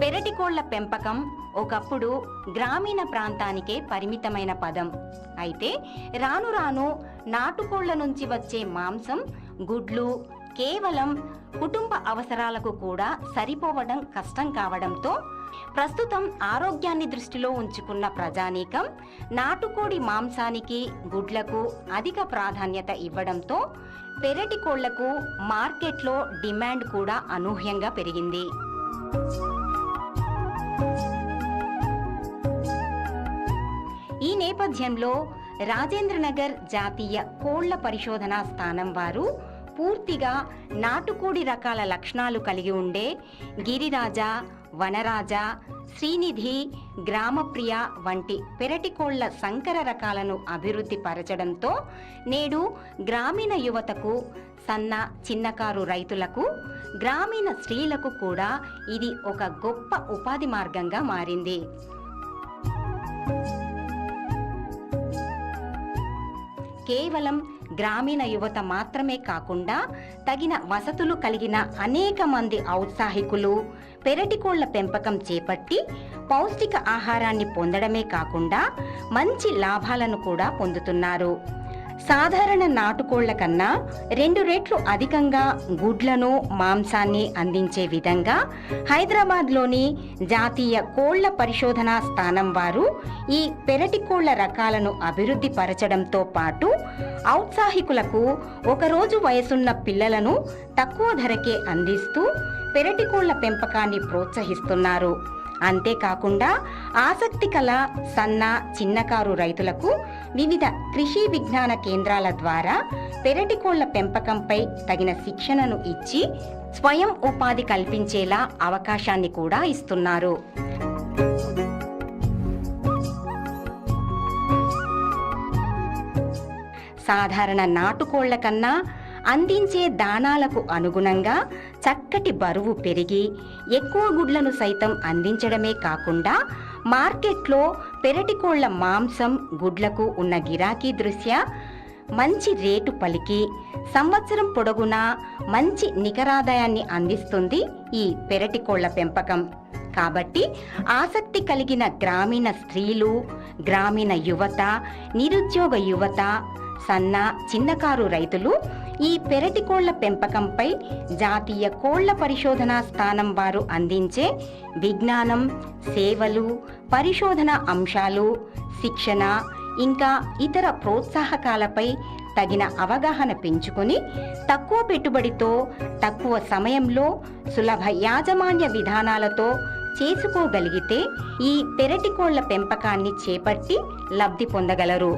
పెరటి కోళ్ళ పెంపకం ఒకప్పుడు గ్రామీణ ప్రాంతానికే పరిమితమైన పదం. అయితే రాను రాను నాటుకోళ్ళ నుంచి వచ్చే మాంసం గుడ్లు కేవలం కుటుంబ అవసరాలకు కూడా సరిపోవడం కష్టం కావడంతో ప్రస్తుతం ఆరోగ్యాన్ని దృష్టిలో ఉంచుకున్న ప్రజానీకం నాటుకోడి మాంసానికి గుడ్లకు అధిక ప్రాధాన్యత ఇవ్వడంతో పెరటి కోళ్ళకు మార్కెట్లో డిమాండ్ కూడా అనూహ్యంగా పెరిగింది. నేపథ్యంలో రాజేంద్రనగర్ జాతీయ కోళ్ళ పరిశోధనా స్థానం వారు పూర్తిగా నాటుకోడి రకాల లక్షణాలు కలిగి ఉండే గిరిరాజ వనరాజ శ్రీనిధి గ్రామప్రియ వంటి పెరటి కోళ్ళ సంకర రకాలను అభివృద్ధి పరచడంతో నేడు గ్రామీణ యువతకు సన్న చిన్నకారు రైతులకు గ్రామీణ స్త్రీలకు కూడా ఇది ఒక గొప్ప ఉపాధి మార్గంగా మారింది. కేవలం గ్రామీణ యువత మాత్రమే కాకుండా తగిన వసతులు కలిగిన అనేక మంది ఔత్సాహికులు పెరటికోళ్ళ పెంపకం చేపట్టి పౌష్టిక ఆహారాన్ని పొందడమే కాకుండా మంచి లాభాలను కూడా పొందుతున్నారు. సాధారణ నాటుకోళ్ళ కన్నా రెండు రెట్లు అధికంగా గుడ్లను మాంసాన్ని అందించే విధంగా హైదరాబాద్లోని జాతీయ కోళ్ళ పరిశోధనా స్థానం వారు ఈ పెరటి కోళ్ళ రకాలను అభివృద్ధి పరచడంతో పాటు ఔత్సాహికులకు ఒకరోజు వయసున్న పిల్లలను తక్కువ ధరకే అందిస్తూ పెరటి కోళ్ళ పెంపకాన్ని ప్రోత్సహిస్తున్నారు. అంతేకాకుండా ఆసక్తి కల సన్న చిన్నకారు రైతులకు వివిధ కృషి విజ్ఞాన కేంద్రాల ద్వారా పెరటి కోళ్ళ పెంపకంపై తగిన శిక్షణను ఇచ్చి స్వయం ఉపాధి కల్పించేలా అవకాశాన్ని కూడా ఇస్తున్నారు. సాధారణ నాటుకోళ్ళ కన్నా అందించే దానాలకు అనుగుణంగా చక్కటి బరువు పెరిగి ఎక్కువ గుడ్లను సైతం అందించడమే కాకుండా మార్కెట్లో పెరటికోళ్ళ మాంసం గుడ్లకు ఉన్న గిరాకీ దృష్ట్యా మంచి రేటు పలికి సంవత్సరం పొడవునా మంచి నికరాదాయాన్ని అందిస్తుంది ఈ పెరటి కోళ్ళ పెంపకం. కాబట్టి ఆసక్తి కలిగిన గ్రామీణ స్త్రీలు గ్రామీణ యువత నిరుద్యోగ యువత సన్న చిన్నకారు రైతులు ఈ పెరటి కోళ్ళ పెంపకంపై జాతీయ కోళ్ళ పరిశోధనా స్థానం వారు అందించే విజ్ఞానం సేవలు పరిశోధన అంశాలు శిక్షణ ఇంకా ఇతర ప్రోత్సాహకాలపై తగిన అవగాహన పెంచుకొని తక్కువ పెట్టుబడితో తక్కువ సమయంలో సులభ యాజమాన్య విధానాలతో చేసుకోగలిగితే ఈ పెరటి కోళ్ళ పెంపకాన్ని చేపట్టి లబ్ధి పొందగలరు.